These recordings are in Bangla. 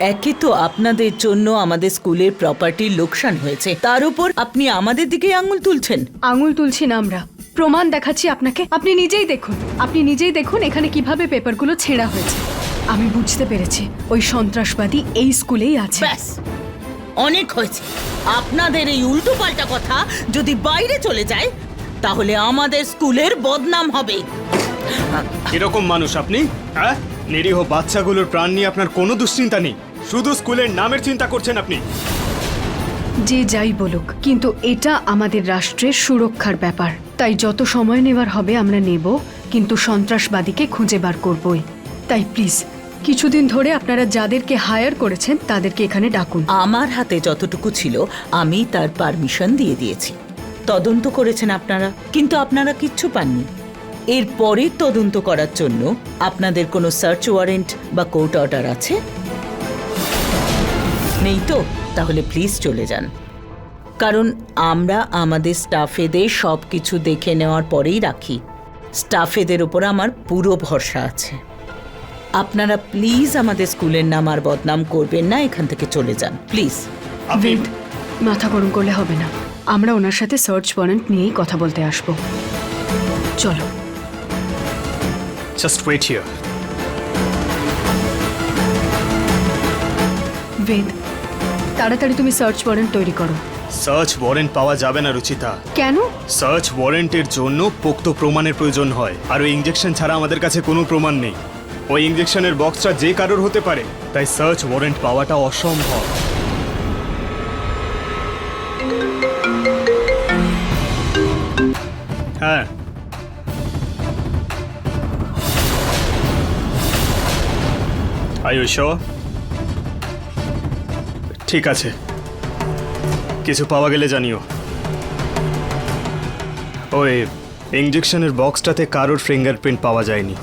একে তো আপনাদের জন্য আমাদের স্কুলের প্রপার্টির লোকসান হয়েছে। তার উপর আপনি আমাদের দিকে আঙুল তুলছেন। আঙুল তুলছি না আমরা। প্রমাণ দেখাচ্ছি আপনাকে। আপনি নিজেই দেখুন। আপনি নিজেই দেখুন এখানে কীভাবে পেপারগুলো ছেঁড়া হয়েছে। আমি বুঝতে পেরেছি ওই সন্ত্রাসবাদী এই স্কুলেই আছে। ব্যাস অনেক হয়েছে। আপনাদের এই উল্টো পাল্টা কথা যদি বাইরে চলে যায় তাহলে আমাদের স্কুলের বদনাম হবে। এরকম মানুষ আপনি হ্যাঁ? নিরীহ বাচ্চাগুলোর প্রাণ নিয়ে আপনার কোনো দুশ্চিন্তা নেই। শুধু স্কুলের নামের চিন্তা করছেন আপনি। যে যাই বলুক কিন্তু এটা আমাদের রাষ্ট্রের সুরক্ষার ব্যাপার। তাই যত সময় নেওয়ার হবে আমরা নেব কিন্তু সন্ত্রাসবাদীকে খুঁজে বার করবই। তাই প্লিজ কিছুদিন ধরে আপনারা যাদেরকে হায়ার করেছেন তাদেরকে এখানে ডাকুন। আমার হাতে যতটুকু ছিল আমি তার পারমিশন দিয়ে দিয়েছি। তদন্ত করেছেন আপনারা কিন্তু আপনারা কিচ্ছু পাননি। এর পরের তদন্ত করার জন্য আপনাদের কোনো সার্চ ওয়ারেন্ট বা কোর্ট অর্ডার আছে? নেই তো? তাহলে প্লিজ চলে যান। কারণ আমরা আমাদের স্টাফেদের সব কিছু দেখে নেওয়ার পরেই রাখি। স্টাফেদের ওপর আমার পুরো ভরসা আছে। আপনারা প্লিজ আমাদের স্কুলের নাম আর বদনাম করবেন না এখান থেকে চলে যান। প্লিজ ওয়েট মাথা গরম করলে হবে না। আমরা ওনার সাথে সার্চ ওয়ারেন্ট নিয়েই কথা বলতে আসব। চলো। জাস্ট ওয়েট হিয়ার বেদ তাড়াতাড়ি তুমি সার্চ ওয়ারেন্ট তৈরি করো। সার্চ ওয়ারেন্ট পাওয়া যাবে না রুচিতা। কেন? সার্চ ওয়ারেন্টের জন্য পোক্ত প্রমাণের প্রয়োজন হয় আর ওই ইঞ্জেকশন ছাড়া আমাদের কাছে কোনো প্রমাণ নেই। ওই ইঞ্জেকশনের বক্সটা যে কারোর হতে পারে তাই সার্চ ওয়ারেন্ট পাওয়াটা অসম্ভব। হ্যাঁ। আয়ুষ ঠিক আছে। কিছু পাওয়া গেলে জানিও। ওই ইঞ্জেকশনের বক্সটাতে কারোর ফিঙ্গারপ্রিন্ট পাওয়া যায়নি।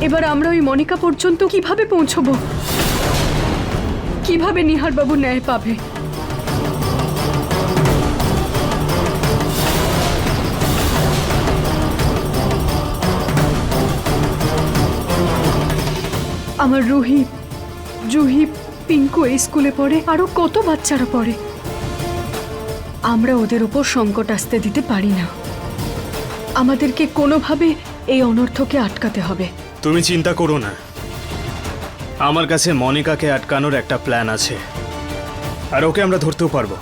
এবার আমরা ওই মনিকা পর্যন্ত কীভাবে পৌঁছবো? কীভাবে নিহার বাবু ন্যায় পাবে? আমার রুহি জুহি পিঙ্কু এই স্কুলে পড়ে আরও কত বাচ্চারা পড়ে। আমরা ওদের উপর সংকট আসতে দিতে পারি না। আমাদেরকে কোনোভাবে এই অনর্থকে আটকাতে হবে। তুমি চিন্তা করো না। আমার কাছে মনিকাকে আটকানোর একটা প্ল্যান আছে। আর ওকে আমরা ধরতেও পারব।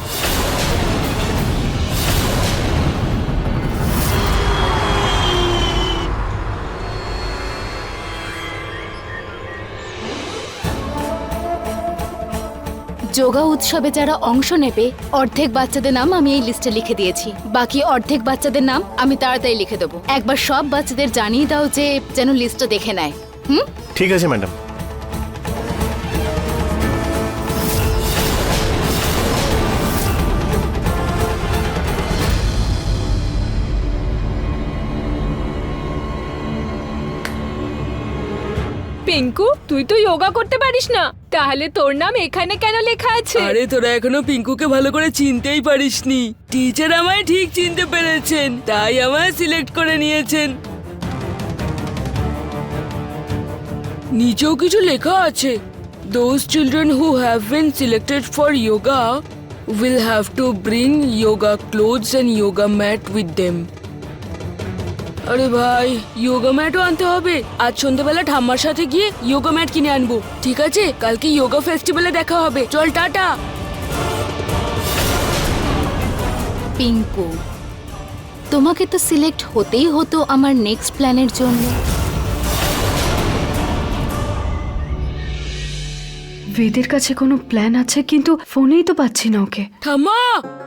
যোগা উৎসবে যারা অংশ নেবে, অর্ধেক বাচ্চাদের নাম আমি এই লিস্টে লিখে দিয়েছি। বাকি অর্ধেক বাচ্চাদের নাম আমি তাড়াতাড়ি লিখে দেবো। একবার সব বাচ্চাদের জানিয়ে দাও যে যেন লিস্টটা দেখে নেয়। হুম? ঠিক আছে ম্যাডাম পিঙ্কু তুই তো যোগা করতে পারিস না। তাহলে তোর নাম এখানে কেন লেখা আছে? আরে, তোরা এখনও পিঙ্কুকে ভালো করে চিনতেই পারিসনি। টিচার আমায় ঠিক চিনতে পেরেছেন, তাই আমায় সিলেক্ট করে নিয়েছেন। নিচেও কিছু লেখা আছে। Those children who have been selected for yoga will have to bring yoga clothes and yoga mat with them আরে ভাই ইয়োগা ম্যাটও আনতে হবে। আজ সন্ধ্যেবেলা ঠাম্মার সাথে গিয়ে ইয়োগা ম্যাট কিনে আনব। ঠিক আছে? কালকে ইয়োগা ফেস্টিভ্যালে দেখা হবে। চল টাটা! পিঙ্কু তোমাকে তো সিলেক্ট হতেই হতো আমার নেক্সট প্ল্যানের জন্য। বেদের কাছে কোনো প্ল্যান আছে কিন্তু ফোনেই তো পাচ্ছি না ওকে। ঠাম্মা!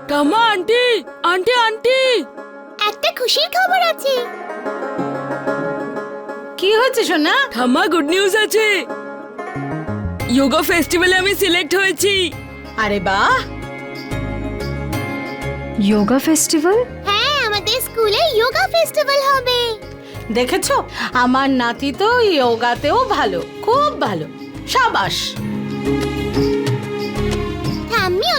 ঠাম্মা আন্টি আন্টি আন্টি একটা খুশির খবর আছে। কি হয়েছে সোনা? ঠাম্মা গুড নিউজ আছে। যোগা ফেস্টিভ্যালে আমি সিলেক্ট হয়েছি। আরে বাহ! যোগা ফেস্টিভ্যাল হ্যাঁ আমাদের স্কুলে যোগা ফেস্টিভ্যাল হবে। দেখেছ? আমার নাতি তো যোগাতেও ভালো খুব ভালো। সাবাস!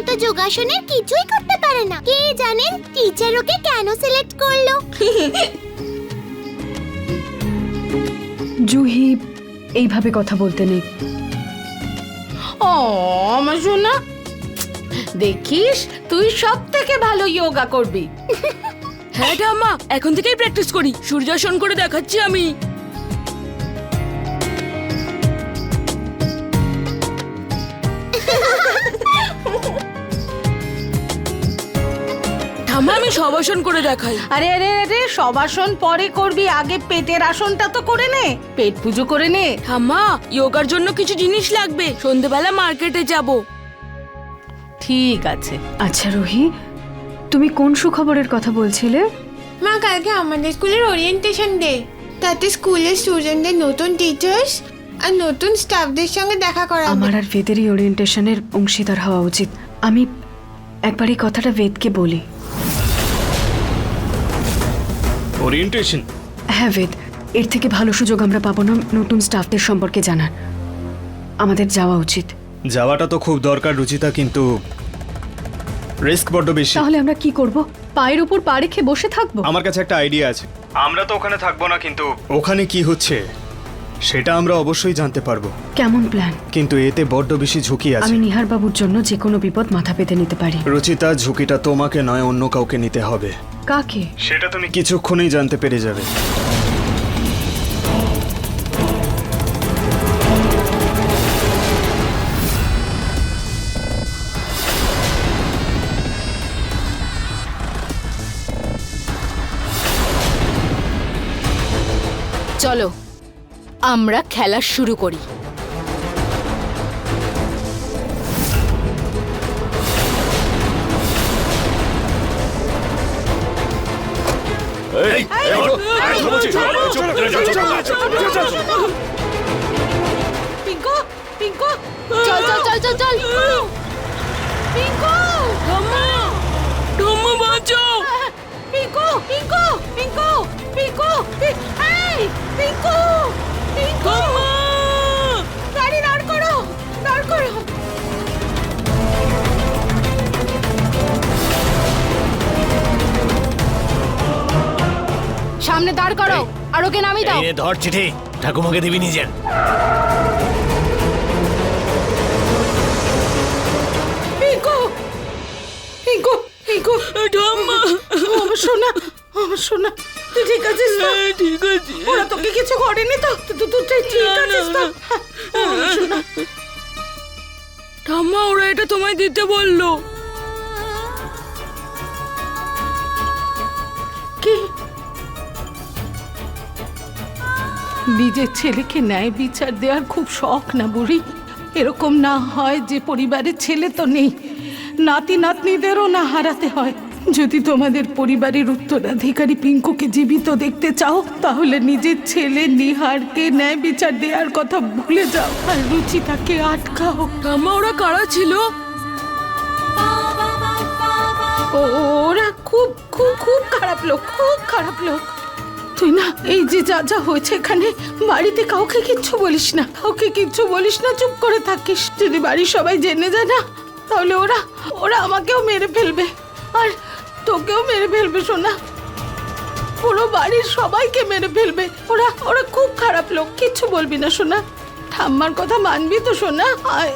অত যোগাসনের কিছুই করতে পারে না। কে জানেন টিচার ওকে কেন সিলেক্ট করল? জুহি এইভাবে কথা বলতে নেই। ও আমার সোনা দেখিস তুই সব থেকে ভালো যোগা করবি। হ্যাঁ ঠাম্মা এখন থেকেই প্র্যাকটিস করি। সূর্যাসন করে দেখাচ্ছি আমি। আমি সবাসন করে দেখাই। আরে আরে আরে সব আসন পরে করবি আগে পেটের আসনটা তো করে নে। পেট পুজো করে নে। ঠাম্মা যোগার জন্য কিছু জিনিস লাগবে। সন্ধেবেলা মার্কেটে যাব। ঠিক আছে। আচ্ছা রুহি তুমি কোন সুখবরের কথা বলছিলে? মা কালকে আমাদের স্কুলের ওরিয়েন্টেশন ডে তাতে স্কুলের স্টুডেন্টদের নতুন টিচার্স আর নতুন স্টাফদের সঙ্গে দেখা করাবো। আমার আর বেদেরই ওরিয়েন্টেশনের অংশীদার হওয়া উচিত। আমি একবার এই কথাটা বেদকে বলি। ওরিয়েন্টেশন হ্যাঁ বেদ এর থেকে ভালো সুযোগ আমরা পাবো না নতুন স্টাফদের সম্পর্কে জানার। আমাদের যাওয়া উচিত। যাওয়াটা তো খুব দরকার রুচিতা কিন্তু রিস্ক বড্ড বেশি। তাহলে আমরা কি করব? পায়ের উপর পা রেখে বসে থাকব? আমার কাছে একটা আইডিয়া আছে। আমরা তো ওখানে থাকব না কিন্তু ওখানে কি হচ্ছে? সেটা আমরা অবশ্যই জানতে পারব। কেমন প্ল্যান কিন্তু এতে বড্ড বেশি ঝুঁকি আছে। আমি নিহার বাবুর জন্য যে কোনো বিপদ মাথা পেতে নিতে পারি। রচিতা ঝুঁকিটা তোমাকে নয় অন্য কাউকে নিতে হবে। কাকে? সেটা তুমি কিছুক্ষণেই জানতে পেরে যাবে। আমরা খেলা শুরু করি পিঙ্কু পিঙ্কু চল চল চল চল চল পিঙ্কু ঠাম্মা ঠাম্মা বাঁচাও পিঙ্কু পিঙ্কু পিঙ্কু পিঙ্কু এই পিঙ্কু পিঙ্কু গাড়ি দাঁড় করো দাঁড় করো। সামনে দাঁড় করো আর ওকে নামিয়ে দাও। এই ধর চিঠি। ঠাকুমাকে দিবি নিজের। পিঙ্কু পিঙ্কু পিঙ্কু। ঠাম্মা আমার সোনা আমার সোনা। তুই ঠিক আছিস তো? হ্যাঁ, ঠিক আছে। ওরা তোকে কিছু করেনি তো? তুই ঠিক আছিস তো। আমার সোনা ঠাম্মা ওরা এটা তোমায় দিতে বলল। কি? নিজের ছেলেকে ন্যায় বিচার দেওয়ার খুব শখ না বুড়ি? এরকম না হয় যে পরিবারের ছেলে তো নেই। নাতি নাতনিদেরও না হারাতে হয়। যদি তোমাদের পরিবারের উত্তরাধিকারী পিঙ্কুকে জীবিত দেখতে চাও তাহলে নিজের ছেলে নিহারকে ন্যায় বিচার দেওয়ার কথা ভুলে যাও। আর রুচিতাকে আটকাও। ঠাম্মা ওরা কারা ছিল? ওরা খুব খুব খুব খারাপ লোক খুব খারাপ লোক। তুই না এই যে যা যা হয়েছে এখানে বাড়িতে কাউকে কিচ্ছু বলিস না। কাউকে কিচ্ছু বলিস না চুপ করে থাকিস। যদি বাড়ির সবাই জেনে যায় না তাহলে ওরা ওরা আমাকেও মেরে ফেলবে। আর তোকেও মেরে ফেলবে শোনা পুরো বাড়ির সবাইকে মেরে ফেলবে। ওরা ওরা খুব খারাপ লোক, কিচ্ছু বলবি না শোনা ঠাম্মার কথা মানবি তো আয়।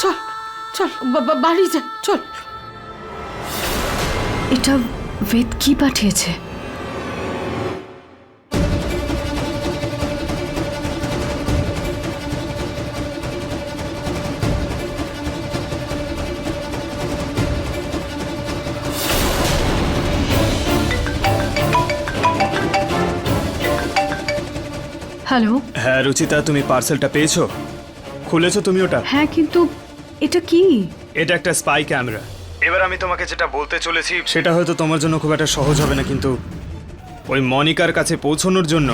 চল চল বাবা বাড়ি যা, চল। এটা বেদ কি পাঠিয়েছে? হ্যালো। হ্যাঁ রুচিতা তুমি পার্সেলটা পেয়েছ? খুলেছো তুমি ওটা? হ্যাঁ কিন্তু এটা কি? এটা একটা স্পাই ক্যামেরা। এবার আমি তোমাকে যেটা বলতে চলেছি সেটা হয়তো তোমার জন্য খুব একটা সহজ হবে না কিন্তু ওই মনিকার কাছে পৌঁছানোর জন্য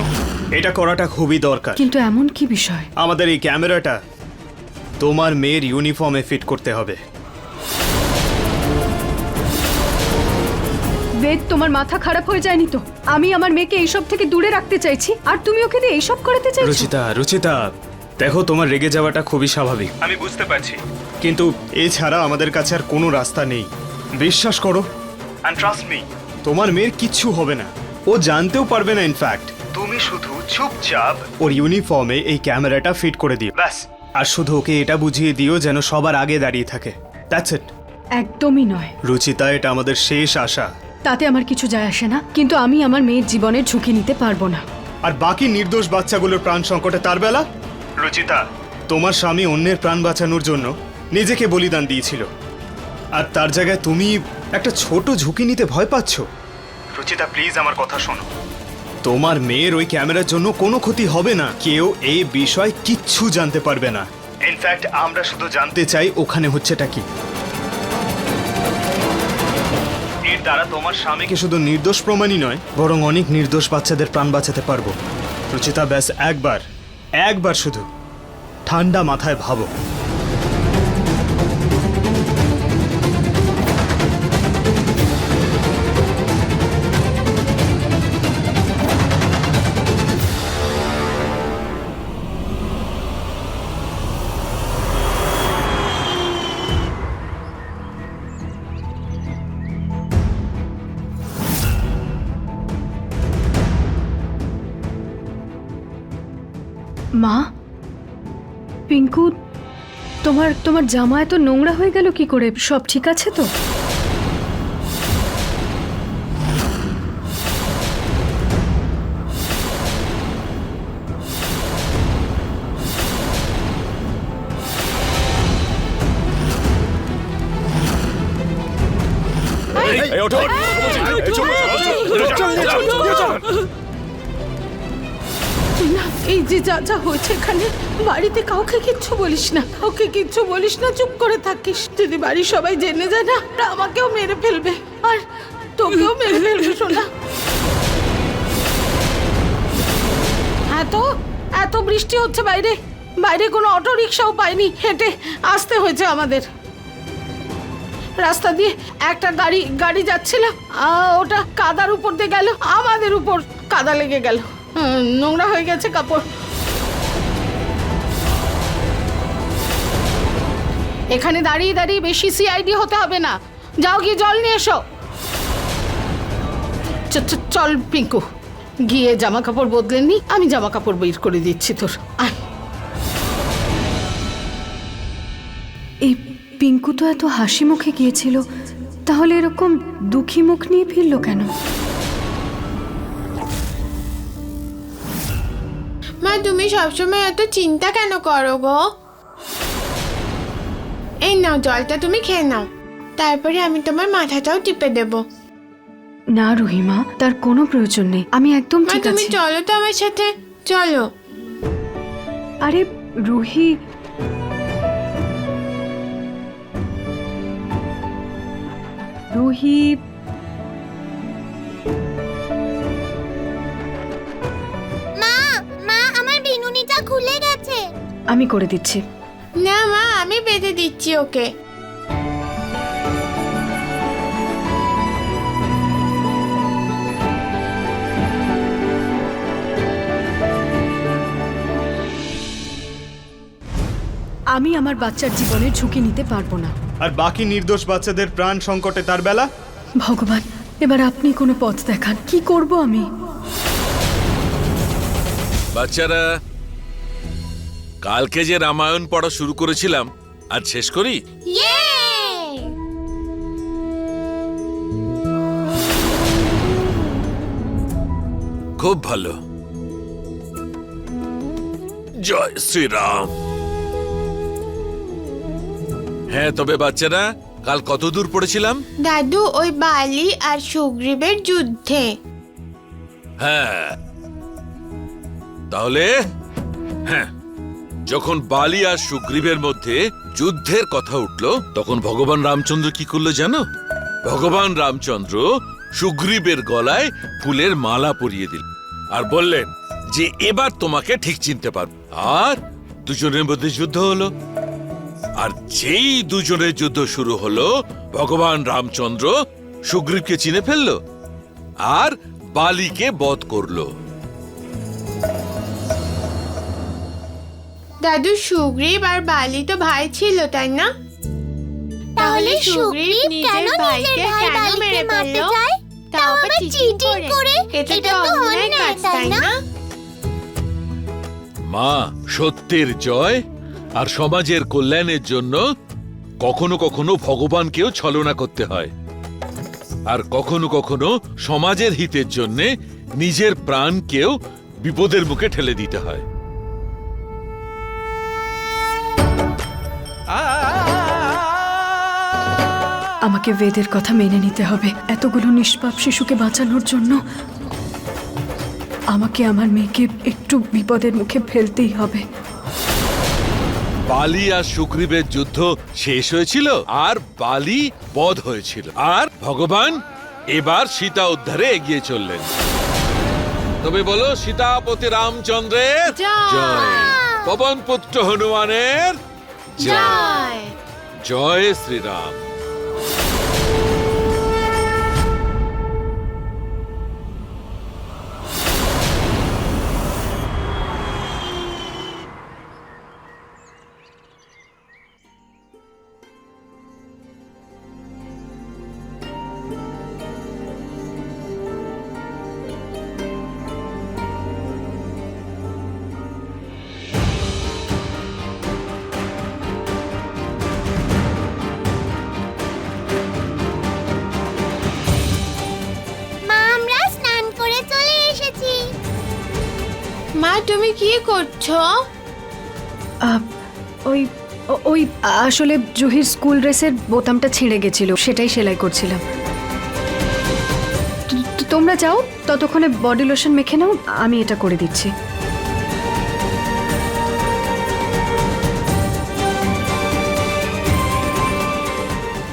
এটা করাটা খুবই দরকার। কিন্তু এমন কি বিষয়? আমাদের এই ক্যামেরাটা তোমার মেয়ের ইউনিফর্মে ফিট করতে হবে। বেদ তোমার মাথা খারাপ হয়ে যায়নি তো? আমি আমার মেয়েকে এইসব থেকে দূরে রাখতে চাইছি। আর তুমি ওকে দিয়ে এইসব করাতে চাইছো? রুচিতা রুচিতা দেখো তোমার রেগে যাওয়াটা খুবই স্বাভাবিক। আমি বুঝতে পারছি। কিন্তু এছাড়া আমাদের কাছে আর কোনো রাস্তা নেই। বিশ্বাস করো। অ্যান্ড ট্রাস্ট মি তোমার মেয়ের কিচ্ছু হবে না। ও ও জানতেও পারবে না ইনফ্যাক্ট তুমি শুধু চুপচাপ ওর ইউনিফর্মে এই ক্যামেরাটা ফিট করে দিও। ব্যাস। আর শুধু ওকে এটা বুঝিয়ে দিও যেন সবার আগে দাঁড়িয়ে থাকে। দ্যাটস ইট একদমই নয়। রুচিতা এটা আমাদের শেষ আশা। তাতে আমার কিছু যায় আসে না কিন্তু আমি আমার মেয়ের জীবনের ঝুঁকি নিতে পারব না। আর বাকি নির্দোষ বাচ্চাগুলোর প্রাণ সংকটে তার বেলা? রুচিতা। তোমার স্বামী অন্যের প্রাণ বাঁচানোর জন্য নিজেকে বলিদান দিয়েছিল। আর তার জায়গায় তুমি একটা ছোট ঝুঁকি নিতে ভয় পাচ্ছ? রুচিতা প্লিজ আমার কথা শোনো। তোমার মেয়ের ওই ক্যামেরার জন্য কোনো ক্ষতি হবে না কেউ এই বিষয় কিচ্ছু জানতে পারবে না। ইনফ্যাক্ট আমরা শুধু জানতে চাই ওখানে হচ্ছেটা কি। দ্বারা তোমার স্বামীকে শুধু নির্দোষ প্রমাণই নয়, বরং অনেক নির্দোষ বাচ্চাদের প্রাণ বাঁচাতে পারব। রুচিতা, ব্যাস একবার একবার শুধু। ঠান্ডা মাথায় ভাবো। তোমার জামা এত নোংরা হয়ে গেল কি করে সব ঠিক আছে তো তুই না এই যে যা যা হয়েছে এখানে, বাড়িতে কাউকে কিচ্ছু বলিস না। কাউকে কিচ্ছু বলিস না, চুপ করে থাকিস। যদি বাড়ির সবাই জেনে যায় না আমাকেও মেরে ফেলবে। আর তোকেও মেরে ফেলবে শোনা এত এত বৃষ্টি হচ্ছে বাইরে। বাইরে কোনো অটো রিক্সাও পাইনি, হেঁটে আসতে হয়েছে আমাদের। রাস্তা দিয়ে একটা গাড়ি গাড়ি যাচ্ছিল ওটা কাদার উপর দিয়ে গেল, আমাদের উপর কাদা লেগে গেল। নোংরা হয়ে গেছে কাপড়। এখানে দাঁড়িয়ে দাঁড়িয়ে বেশি সিআইডি হতে হবে না। যাও গিয়ে জল নিয়ে এসো। চল পিঙ্কু, গিয়ে জামা কাপড় বদলে নি, আমি জামা কাপড় বের করে দিচ্ছি তোর। এই পিঙ্কু তো এত হাসি মুখে গিয়েছিল, তাহলে এরকম দুঃখী মুখ নিয়ে ফিরল কেন? মা তুমি সবসময় এত চিন্তা কেন করো গো? এই নাও জলটা তুমি খেয়ে নাও। তারপরে আমি তোমার মাথাটাও টিপে দেব। না রহিমা তার কোনো প্রয়োজন নেই। আমি একদম মা ঠিক তুমি আছি। চলো তো আমার সাথে। চলো। আরে রুহি। রুহি খুলে গেছে। আমি করে দিচ্ছি। না মা আমি বেঁধে দিচ্ছি ওকে। আমি আমার বাচ্চার জীবনের ঝুঁকি নিতে পারব না। আর বাকি নির্দোষ বাচ্চাদের প্রাণ সংকটে তার বেলা? ভগবান এবার আপনি কোনো পথ দেখান। কি করব আমি? বাচ্চারা কালকে যে রামায়ণ পড়া শুরু করেছিলাম আজ শেষ করি? খুব ভালো। জয় শ্রীরাম। হ্যাঁ তবে বাচ্চারা কাল কত দূর পড়েছিলাম? দাদু ওই বালি আর সুগ্রীবের যুদ্ধে। হ্যাঁ। তাহলে হ্যাঁ। যখন বালি আর সুগ্রীবের মধ্যে যুদ্ধের কথা উঠল, তখন ভগবান রামচন্দ্র কি করল জানো? ভগবান রামচন্দ্র সুগ্রীবের গলায় ফুলের মালা পরিয়ে দিল আর বললেন, যে এবার তোমাকে ঠিক চিনতে পারব। আর দুজনের মধ্যে যুদ্ধ হলো। আর যেই দুজনের যুদ্ধ শুরু হলো, ভগবান রামচন্দ্র সুগ্রীবকে চিনে ফেলল আর বালিকে বধ করল। দাদু সুগ্রীব আর বালি তো ভাই ছিল তাই না তাহলে সুগ্রীব কেন নিজের ভাইকে ভাই কেন বালিকে মেরে মারতে ফেলল? চায় তাও আবার চিটিং করে? এটা তো অন্যায় কাজ তাই? না মা সত্যের জয় আর সমাজের কল্যাণের জন্য কখনো কখনো ভগবানকেও ছলনা করতে হয় আর কখনো কখনো সমাজের হিতের জন্য নিজের প্রাণকেও বিপদের মুখে ঠেলে দিতে হয় আমাকে বেদের কথা মেনে নিতে হবে। এতগুলো নিষ্পাপ শিশুকে বাঁচানোর জন্য আমাকে আমার মেয়েকে একটু বিপদের মুখে ফেলতেই হবে। বালি আর সুগ্রীবের যুদ্ধ শেষ হয়েছিল আর বালি বধ হয়েছিল। আর ভগবান এবার সীতা উদ্ধারে এগিয়ে চললেন। তবে বলো সীতাপতি রামচন্দ্রের জয়। পবন পুত্র হনুমানের জয় জয় জয় শ্রীরাম তুমি কি করছ? ওই ওই, আসলে জুহির স্কুল ড্রেসের বোতামটা ছিঁড়ে গেছিল, সেটাই সেলাই করছিলাম। তোমরা যাও, ততক্ষণে বডি লোশন মেখে নাও, আমি এটা করে দিচ্ছি।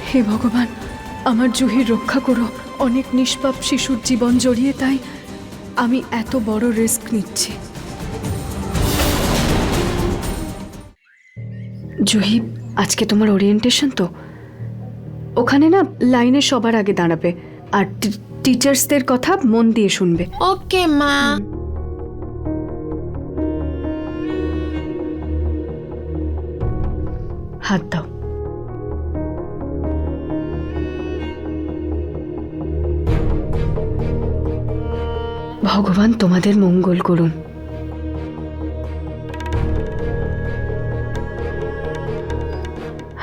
হে ভগবান, আমার জুহির রক্ষা করো, অনেক নিষ্পাপ শিশুর জীবন জড়িয়ে তাই আমি এত বড় রিস্ক নিচ্ছি। জুহি আজকে তোমার ওরিয়েন্টেশন তো। ওখানে না লাইনে সবার আগে দাঁড়াবে আর টিচার্সদের কথা মন দিয়ে শুনবে। ওকে মা। হাত দাও। ভগবান তোমাদের মঙ্গল করুন।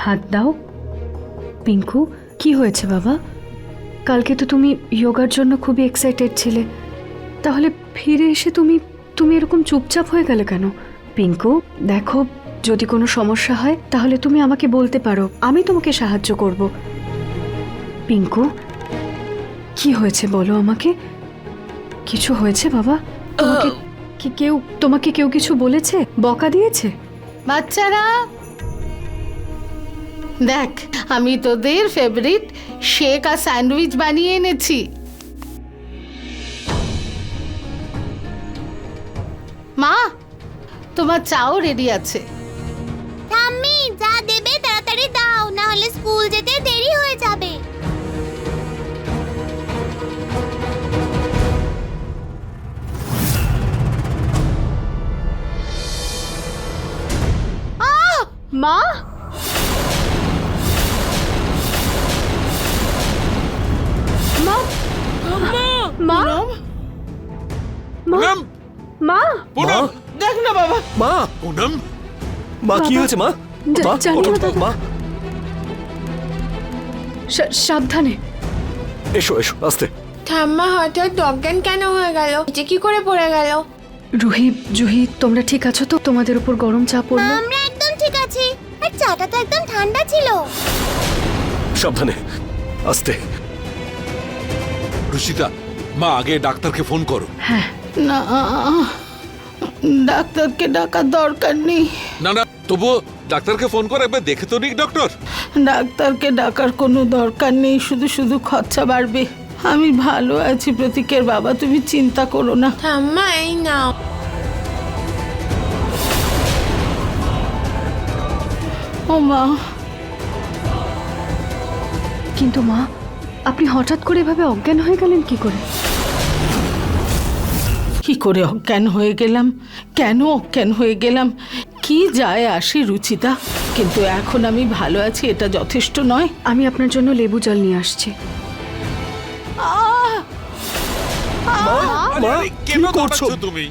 হাত দাও। পিঙ্কু কি হয়েছে বাবা? কালকে তো তুমি যোগার জন্য খুবই এক্সাইটেড ছিলে। তাহলে ফিরে এসে তুমি তুমি এরকম চুপচাপ হয়ে গেলে কেন? পিঙ্কু দেখো যদি কোনো সমস্যা হয় তাহলে তুমি আমাকে বলতে পারো। আমি তোমাকে সাহায্য করব। পিঙ্কু কি হয়েছে বলো আমাকে? কিছু হয়েছে বাবা? তোমাকে কি কেউ তোমাকে কেউ কিছু বলেছে? বকা দিয়েছে? বাচ্চারা দেখ আমি তোদের ফেভারিট শেক আর স্যান্ডউইচ বানিয়ে এনেছি। মা তোমার চাও রেডি আছে। ঠাম্মি যা দেবে তাড়াতাড়ি দাও না হলে স্কুল যেতে দেরি হয়ে যাবে। মা মা পুনম? মা? পুনম? দেখ না বাবা। মা? পুনম? মা কি হয়েছে মা? মা। মা। সাবধানে। এসো এসো আস্তে। ঠাম্মা হঠাৎ অজ্ঞান কেন হয়ে গেল? যে কি করে পড়ে গেল? রুহি জুহি তোমরা ঠিক আছো তো? তোমাদের উপর গরম চা পড়ল? আমরা একদম ঠিক আছি। আর চাটা তো একদম ঠান্ডা ছিল। সাবধানে। আস্তে। রুচিতা মা আগে ডাক্তারকে ফোন করো। হ্যাঁ। না ডাক্তারকে ডাকার দরকার নেই। না না তবুও ডাক্তারকে ফোন করে একবার দেখে তো নিক ডক্টর। ডাক্তারকে ডাকার কোনো দরকার নেই শুধু শুধু খরচা বাড়বে। আমি ভালো আছি প্রতীকের বাবা তুমি চিন্তা করো না। ঠাম্মা এই নাও। ও মা। কিন্তু মা আপনি হঠাৎ করে এভাবে অজ্ঞান হয়ে গেলেন কি করে? কি করে অজ্ঞান হয়ে গেলাম? কেন অজ্ঞান হয়ে গেলাম? কি যায় আসে রুচিতা? কিন্তু এখন আমি ভালো আছি এটা যথেষ্ট নয়। আমি আপনার জন্য লেবু জল নিয়ে আসছি। আহ মা আরে, কি কেন করছ? তুমি?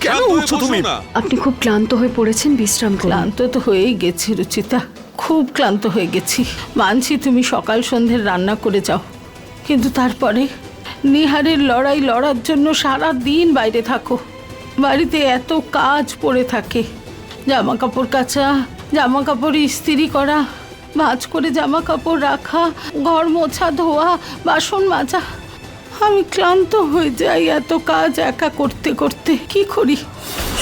কেন উঠছো তুমি? আপনি খুব ক্লান্ত হয়ে পড়েছেন বিশ্রাম ক্লান্ত তো হয়েই গেছি রুচিতা খুব ক্লান্ত হয়ে গেছি। মানছি তুমি সকাল সন্ধ্যের রান্না করে যাও কিন্তু তারপরে নিহারের লড়াই লড়ার জন্য সারা দিন বাইরে থাকো। বাড়িতে এত কাজ পড়ে থাকে। জামা কাপড় কাচা জামা কাপড় ইস্ত্রি করা ভাঁজ করে জামা কাপড় রাখা ঘর মোছা ধোয়া বাসন মাজা। আমি ক্লান্ত হয়ে যাই এত কাজ একা করতে করতে। কি করি?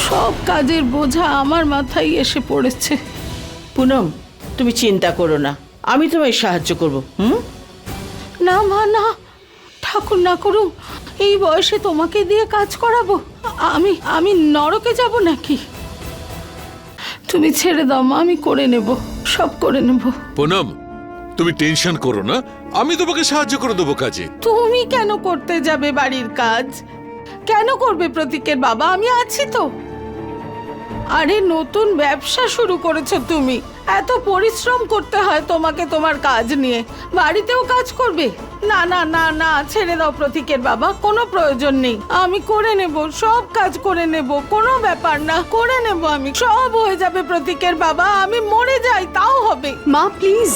সব কাজের বোঝা আমার মাথায় এসে পড়েছে। পুনম তুমি চিন্তা করো না। আমি তোমায় সাহায্য করব হুম? না মা না। ঠাকুর না করুন এই বয়সে তোমাকে দিয়ে কাজ করাবো। আমি আমি নরকে যাব নাকি? তুমি ছেড়ে দাও মা আমি করে নেব সব করে নেব। পুনম তুমি টেনশন করো না আমি তোমাকে সাহায্য করে দেবো কাজে। তুমি কেন করতে যাবে বাড়ির কাজ? কেন করবে প্রতীকের বাবা? আমি আছি তো। আরে নতুন ব্যবসা শুরু করেছ তুমি। এত পরিশ্রম করতে হয় তোমাকে তোমার কাজ নিয়ে। বাড়িতেও কাজ করবে? না না না না ছেড়ে দাও প্রতীকের বাবা কোনো প্রয়োজন নেই। আমি করে নেব সব কাজ করে নেব কোনো ব্যাপার না করে নেব আমি। সব হয়ে যাবে প্রতীকের বাবা আমি মরে যাই তাও হবে। মা প্লিজ।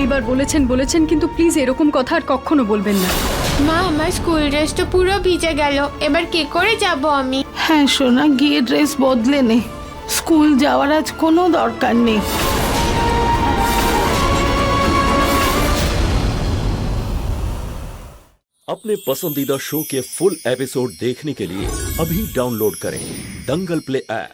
এইবার বলেছেন বলেছেন কিন্তু প্লিজ এরকম কথা আর কখনো বলবেন না। মা আমার স্কুল ড্রেস তো পুরো ভিজে গেল। এবার কি করে যাব আমি? হ্যাঁ সোনা গিয়ে ড্রেস বদলে নে। স্কুল যাওয়ার আজ কোনো দরকার নেই अपने पसंदीदा शो के फुल एपिसोड देखने के लिए अभी डाउनलोड करें दंगल प्ले ऐप